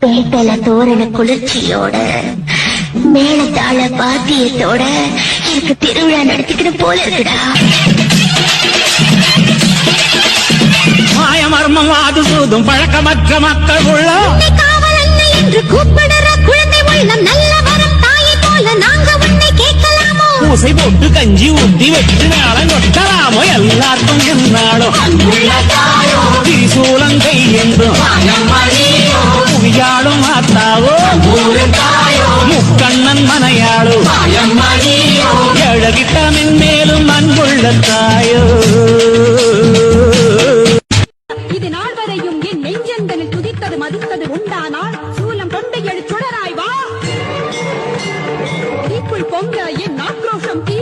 பேட்டல தோரண குளிர்ச்சியோட மேளதாள பாத்தியத்தோட எனக்கு திருவிழா நடத்திக்கிற போல இருக்குடா. மாயமர்மம் அது சூதும் பழக்கமற்ற மக்கள் உள்ள. என்று கூப்பிடுற குழந்தை உள்ளம் நல்ல வரம் தாயை போல நாங்க உன்னை கேட்கலாமோ? பூசை போட்டு கஞ்சி ஊத்தி வெட்டு மேளம் கொட்டலாமோ? எல்லாருக்கும் முன்னாலும் முக்கண்ணன் மனையாளோ. எழகிட்ட மேலும் அன்புள்ள தாயோ. இது நாள் வரையும் என் நெஞ்சந்தனில் துதித்தது மதித்தது உண்டானால் சூலம் கொண்டு எழு சுடராய் வா. தீக்குள் பொங்க என் ஆக்ரோஷம் தீ